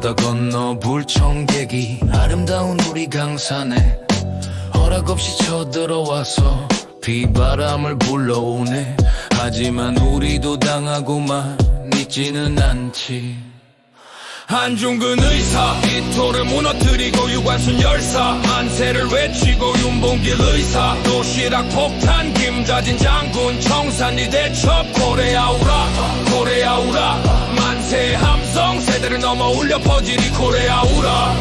바다 건너 불청객이 아름다운 우리 강산에 허락 없이 쳐들어와서 비바람을 불러오네. 하지만 우리도 당하고만 있지는 않지. 한중근 의사 이토를 무너뜨리고 유관순 열사 만세를 외치고 윤봉길 의사 도시락 폭탄 김자진 장군 청산리 대첩 고래 아우라 고래아우라 세대를 넘어 울려 퍼지리 고래아우라.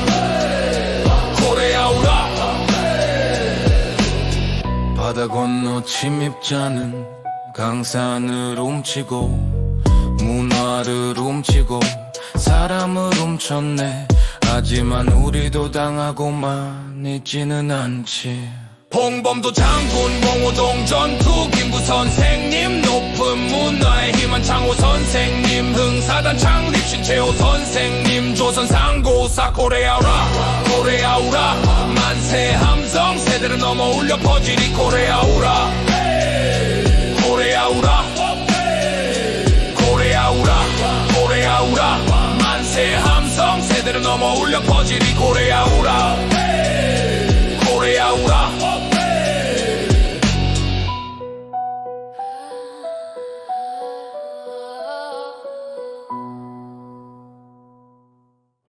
고래아우라. 바다 건너 침입자는 강산을 훔치고 문화를 훔치고 사람을 훔쳤네. 하지만 우리도 당하고만 있지는 않지. 홍범도 장군 몽호동 전투 김구 선생님 높은 문 창호 선생님 흥사단 창립 신채호 선생님 조선 상고사 고래아우라 고래아우라. 만세 함성 세대를 넘어 울려 퍼지리 고래아우라. 고래아우라 고래아우라 고래아우라. 만세 함성 세대를 넘어 울려 퍼지리 고래아우라